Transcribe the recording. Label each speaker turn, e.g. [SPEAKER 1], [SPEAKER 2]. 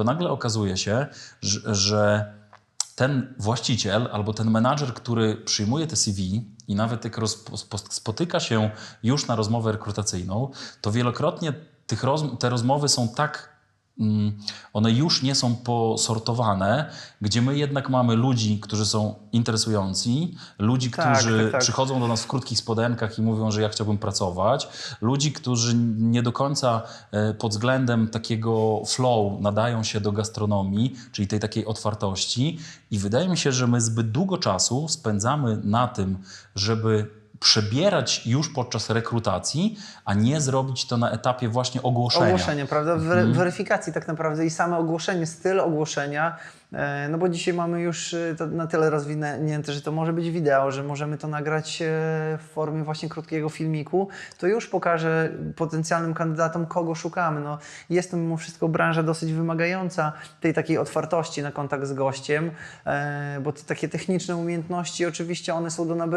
[SPEAKER 1] to nagle okazuje się, że, ten właściciel albo ten menadżer, który przyjmuje te CV i nawet jak spotyka się już na rozmowę rekrutacyjną, to wielokrotnie tych te rozmowy są tak, one już nie są posortowane, gdzie my jednak mamy ludzi, którzy są interesujący, ludzi,
[SPEAKER 2] Tak,
[SPEAKER 1] którzy
[SPEAKER 2] tak, tak.
[SPEAKER 1] przychodzą do nas w krótkich spodenkach i mówią, że ja chciałbym pracować, ludzi, którzy nie do końca e, pod względem takiego flow nadają się do gastronomii, czyli tej takiej otwartości i wydaje mi się, że my zbyt długo czasu spędzamy na tym, żeby przebierać już podczas rekrutacji, a nie zrobić to na etapie właśnie ogłoszenia.
[SPEAKER 2] Ogłoszenie, prawda?
[SPEAKER 1] Mhm.
[SPEAKER 2] Weryfikacji tak naprawdę i same ogłoszenie, styl ogłoszenia. e, No bo dzisiaj mamy już e, to na tyle rozwinięte, że to może być wideo, że możemy to nagrać e, w formie właśnie krótkiego filmiku. To już pokaże potencjalnym kandydatom, kogo szukamy. No, jest to mimo wszystko branża dosyć wymagająca tej takiej otwartości na kontakt z gościem, bo te takie techniczne umiejętności oczywiście one są do nabycia.